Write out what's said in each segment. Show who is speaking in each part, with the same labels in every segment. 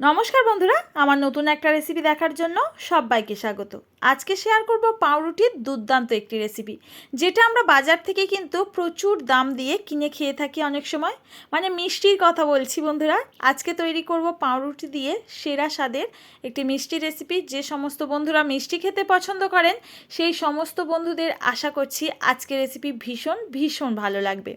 Speaker 1: নমস্কার বন্ধুরা, আমার নতুন একটা রেসিপি দেখার জন্য সবাইকে স্বাগত। আজকে শেয়ার করব পাউরুটির দুর্দান্ত একটি রেসিপি যেটা আমরা বাজার থেকে কিন্তু প্রচুর দাম দিয়ে কিনে খেয়ে থাকি অনেক সময়। মানে মিষ্টির কথা বলছি বন্ধুরা, আজকে তৈরি করব পাউরুটি দিয়ে সেরা স্বাদের একটি মিষ্টি রেসিপি যে সমস্ত বন্ধুরা মিষ্টি খেতে পছন্দ করেন, সেই সমস্ত বন্ধুদের আশা করছি আজকে রেসিপি ভীষণ ভীষণ ভালো লাগবে।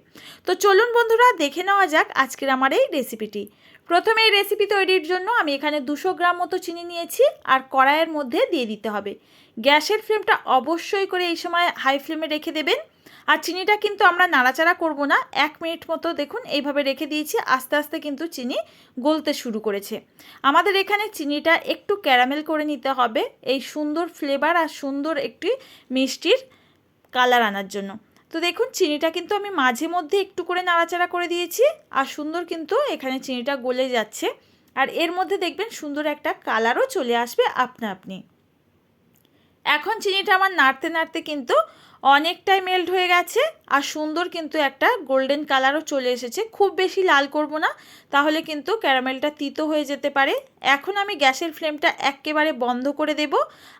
Speaker 1: তো চলুন বন্ধুরা, দেখে নেওয়া যাক আজকের আমার এই রেসিপিটি প্রথমে এই রেসিপি তৈরির জন্য আমি এখানে দুশো গ্রাম মতো চিনি নিয়েছি আর কড়াইয়ের মধ্যে দিয়ে দিতে হবে। গ্যাসের ফ্লেমটা অবশ্যই করে এই সময় হাই ফ্লেমে রেখে দেবেন। আর চিনিটা কিন্তু আমরা নাড়াচাড়া করব না। এক মিনিট মতো দেখুন, এইভাবে রেখে দিয়েছি। আস্তে আস্তে কিন্তু চিনি গলতে শুরু করেছে। আমাদের এখানে চিনিটা একটু ক্যারামেল করে নিতে হবে। এই সুন্দর ফ্লেভার আর সুন্দর একটি মিষ্টির কালার আনার জন্য। তো দেখুন, চিনিটা কিন্তু আমি মাঝে মধ্যে একটু করে নাড়াচাড়া করে দিয়েছি আর সুন্দর কিন্তু এখানে চিনিটা গলে যাচ্ছে। আর এর মধ্যে দেখবেন সুন্দর একটা কালারও চলে আসবে আপনা আপনি। এখন চিনিটা আমার নাড়তে নাড়তে কিন্তু অনেকটাই মেল্ট হয়ে গেছে আর সুন্দর কিন্তু একটা গোল্ডেন কালারও চলে এসেছে। খুব বেশি লাল করব না, তাহলে কিন্তু ক্যারামেলটা তিতো হয়ে যেতে পারে। এখন আমি গ্যাসের ফ্লেমটা একেবারে বন্ধ করে দেব।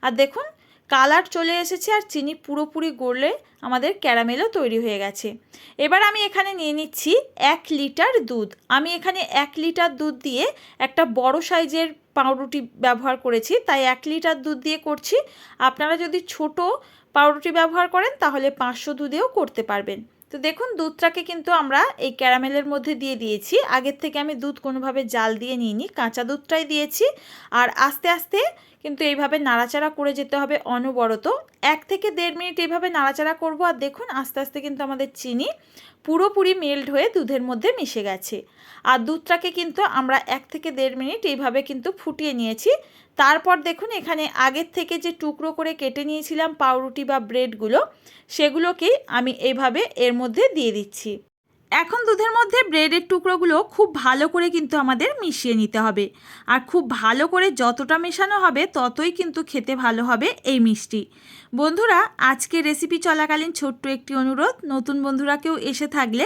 Speaker 1: আর দেখুন কালার চলে এসেছে আর চিনি পুরোপুরি গড়লে আমাদের ক্যারামেলও তৈরি হয়ে গেছে। এবার আমি এখানে নিয়ে নিচ্ছি এক লিটার দুধ। আমি এখানে এক লিটার দুধ দিয়ে একটা বড় সাইজের পাউরুটি ব্যবহার করেছি। তাই এক লিটার দুধ দিয়ে করছি। আপনারা যদি ছোট পাউরুটি ব্যবহার করেন তাহলে পাঁচশো দুধেও করতে পারবেন। তো দেখুন, দুধটাকে কিন্তু আমরা এই ক্যারামেলের মধ্যে দিয়ে দিয়েছি। আগের থেকে আমি দুধ কোনোভাবে জাল দিয়ে নিইনি, কাঁচা দুধটাই দিয়েছি। আর আস্তে আস্তে কিন্তু এইভাবে নাড়াচাড়া করে যেতে হবে অনবরত। এক থেকে দেড় মিনিট এইভাবে নাড়াচাড়া করব আর দেখুন, আস্তে আস্তে কিন্তু আমাদের চিনি পুরোপুরি মেল্ট হয়ে দুধের মধ্যে মিশে গেছে। আর দুধটাকে কিন্তু আমরা এক থেকে দেড় মিনিট এইভাবে কিন্তু ফুটিয়ে নিয়েছি। তারপর দেখুন এখানে আগের থেকে যে টুকরো করে কেটে নিয়েছিলাম পাউরুটি বা ব্রেডগুলো, সেগুলোকেই আমি এইভাবে এর মধ্যে দিয়ে দিচ্ছি। এখন দুধের মধ্যে ব্রেডের টুকরোগুলো খুব ভালো করে কিন্তু আমাদের মিশিয়ে নিতে হবে। আর খুব ভালো করে যতটা মেশানো হবে, ততই কিন্তু খেতে ভালো হবে এই মিষ্টি। বন্ধুরা আজকে রেসিপি চলাকালীন ছোট্ট একটি অনুরোধ। নতুন বন্ধুরা কেউ এসে থাকলে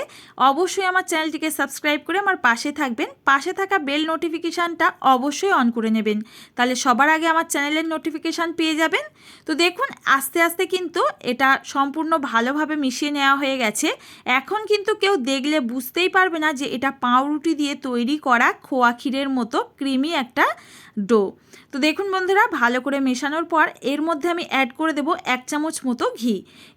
Speaker 1: অবশ্যই আমার চ্যানেলটিকে সাবস্ক্রাইব করে আমার পাশে থাকবেন। পাশে থাকা বেল নোটিফিকেশানটা অবশ্যই অন করে নেবেন। তাহলে সবার আগে আমার চ্যানেলের নোটিফিকেশান পেয়ে যাবেন। তো দেখুন, আস্তে আস্তে কিন্তু এটা সম্পূর্ণ ভালোভাবে মিশিয়ে নেওয়া হয়ে গেছে। এখন কিন্তু কেউ দেখলে বুঝতেই পারবে না যে এটা পাউরুটি দিয়ে তৈরি করা খোয়া ক্ষীরের মতো ক্রিমি একটা ডো। তো দেখুন বন্ধুরা, ভালো করে মেশানোর পর এর মধ্যে আমি অ্যাড করে দেব এক চামচ মতো ঘি।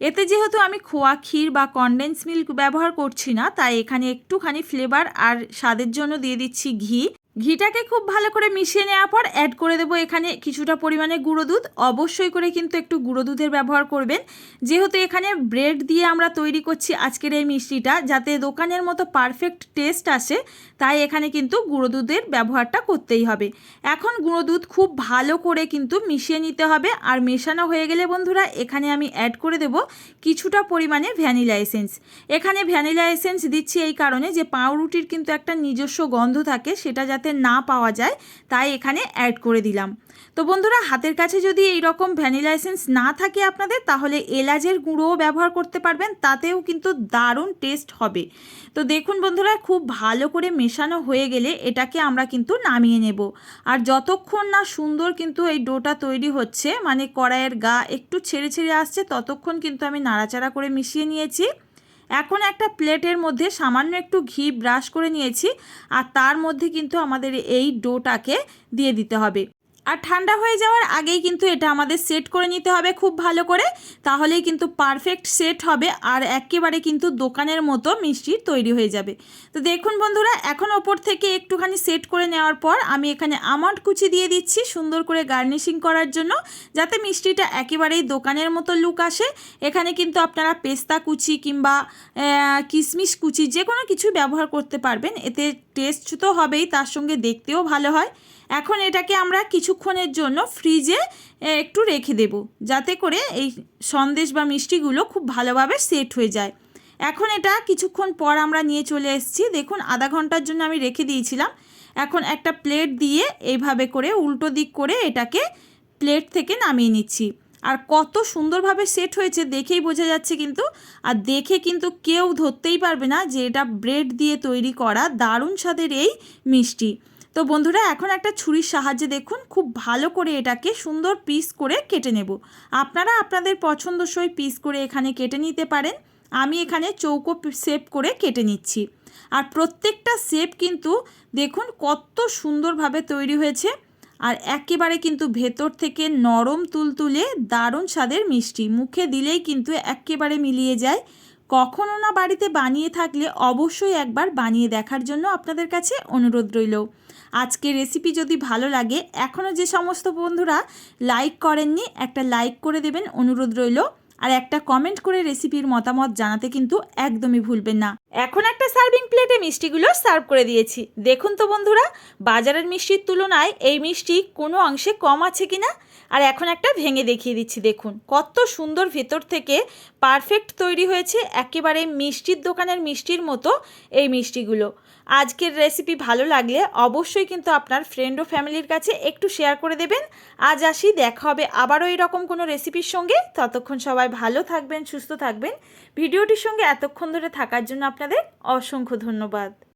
Speaker 1: এতে যেহেতু আমি খোয়া ক্ষীর বা কনডেন্স মিল্ক ব্যবহার করছি না, তাই এখানে একটুখানি ফ্লেভার আর স্বাদের জন্য দিয়ে দিচ্ছি ঘি। ঘিটাকে খুব ভালো করে মিশিয়ে নেওয়ার পর অ্যাড করে দেবো এখানে কিছুটা পরিমাণে গুঁড়ো দুধ। অবশ্যই করে কিন্তু একটু গুঁড়ো দুধের ব্যবহার করবেন। যেহেতু এখানে ব্রেড দিয়ে আমরা তৈরি করছি আজকের এই মিষ্টিটা, যাতে দোকানের মতো পারফেক্ট টেস্ট আসে, তাই এখানে কিন্তু গুঁড়ো দুধের ব্যবহারটা করতেই হবে। এখন গুঁড়ো দুধ খুব ভালো করে কিন্তু মিশিয়ে নিতে হবে। আর মেশানো হয়ে গেলে বন্ধুরা, এখানে আমি অ্যাড করে দেব কিছুটা পরিমাণে ভ্যানিলা এসেন্স এখানে ভ্যানিলা এসেন্স দিচ্ছি এই কারণে যে পাউরুটির কিন্তু একটা নিজস্ব গন্ধ থাকে, সেটা যাতে যাতে না পাওয়া যায়, তাই এখানে অ্যাড করে দিলাম। তো বন্ধুরা, হাতের কাছে যদি এই রকম ভ্যানিলা এসেন্স না থাকে আপনাদের, তাহলে এলাচের গুঁড়োও ব্যবহার করতে পারবেন, তাতেও কিন্তু দারুণ টেস্ট হবে। তো দেখুন বন্ধুরা, খুব ভালো করে মেশানো হয়ে গেলে এটাকে আমরা কিন্তু নামিয়ে নেব। আর যতক্ষণ না সুন্দর কিন্তু এই ডোটা তৈরি হচ্ছে মানে কড়াইয়ের গা একটু ছেড়ে ছেড়ে আসছে, ততক্ষণ কিন্তু আমি নাড়াচাড়া করে মিশিয়ে নিয়েছি। এখন একটা প্লেটের মধ্যে সামান্য একটু ঘি ব্রাশ করে নিয়েছি আর তার মধ্যে কিন্তু আমাদের এই ডোটাকে দিয়ে দিতে হবে। আর ঠান্ডা হয়ে যাওয়ার আগেই কিন্তু এটা আমাদের সেট করে নিতে হবে খুব ভালো করে। তাহলেই কিন্তু পারফেক্ট সেট হবে আর একেবারে কিন্তু দোকানের মতো মিষ্টি তৈরি হয়ে যাবে। তো দেখুন বন্ধুরা, এখন ওপর থেকে একটুখানি সেট করে নেওয়ার পর আমি এখানে আমন্ড কুচি দিয়ে দিচ্ছি সুন্দর করে গার্নিশিং করার জন্য, যাতে মিষ্টিটা একেবারেই দোকানের মতো লুক আসে। এখানে কিন্তু আপনারা পেস্তা কুচি কিংবা কিশমিশ কুচি যে কোনো কিছু ব্যবহার করতে পারবেন। এতে টেস্ট তো হবেই, তার সঙ্গে দেখতেও ভালো হয়। এখন এটাকে আমরা কিছুক্ষণের জন্য ফ্রিজে একটু রেখে দেব, যাতে করে এই সন্দেশ বা মিষ্টিগুলো খুব ভালোভাবে সেট হয়ে যায়। এখন এটা কিছুক্ষণ পর আমরা নিয়ে চলে এসেছি। দেখুন, আধা ঘণ্টার জন্য আমি রেখে দিয়েছিলাম। এখন একটা প্লেট দিয়ে এইভাবে করে উল্টো দিক করে এটাকে প্লেট থেকে নামিয়ে নিচ্ছি। আর কত সুন্দরভাবে সেট হয়েছে দেখেই বোঝা যাচ্ছে কিন্তু। আর দেখে কিন্তু কেউ ধরতেই পারবে না যে এটা ব্রেড দিয়ে তৈরি করা দারুণ স্বাদের এই মিষ্টি। তো বন্ধুরা, এখন একটা ছুরির সাহায্যে দেখুন, খুব ভালো করে এটাকে সুন্দর পিস করে কেটে নেব। আপনারা আপনাদের পছন্দসই পিস করে এখানে কেটে নিতে পারেন। আমি এখানে চৌকো শেপ করে কেটে নিচ্ছি। আর প্রত্যেকটা শেপ কিন্তু দেখুন কত সুন্দরভাবে তৈরি হয়েছে। আর একেবারে কিন্তু ভেতর থেকে নরম তুলতুলে দারুণ স্বাদের মিষ্টি। মুখে দিলেই কিন্তু একেবারে মিলিয়ে যায়। কখনো না বাড়িতে বানিয়ে থাকলে অবশ্যই একবার বানিয়ে দেখার জন্য আপনাদের কাছে অনুরোধ রইল। আজকে রেসিপি যদি ভালো লাগে এখনও যে সমস্ত বন্ধুরা লাইক করেননি, একটা লাইক করে দেবেন, অনুরোধ রইল। আর একটা কমেন্ট করে রেসিপির মতামত জানাতে কিন্তু একদমই ভুলবেন না। এখন একটা সার্ভিং প্লেটে মিষ্টিগুলো সার্ভ করে দিয়েছি। দেখুন তো বন্ধুরা, বাজারের মিষ্টির তুলনায় এই মিষ্টি কোনো অংশে কম আছে কিনা? আর এখন একটা ভেঙে দেখিয়ে দিচ্ছি, দেখুন। কত সুন্দর ভেতর থেকে পারফেক্ট তৈরি হয়েছে, একেবারে মিষ্টির দোকানের মিষ্টির মতো এই মিষ্টিগুলো। আজকের রেসিপি ভালো লাগলে অবশ্যই কিন্তু আপনার ফ্রেন্ড ও ফ্যামিলির কাছে একটু শেয়ার করে দেবেন। আজ আসি, দেখা হবে আবারও এরকম কোনো রেসিপির সঙ্গে। ততক্ষণ সবাই ভালো থাকবেন, সুস্থ থাকবেন। ভিডিওটির সঙ্গে এতক্ষণ ধরে থাকার জন্য আপনাদের অসংখ্য ধন্যবাদ।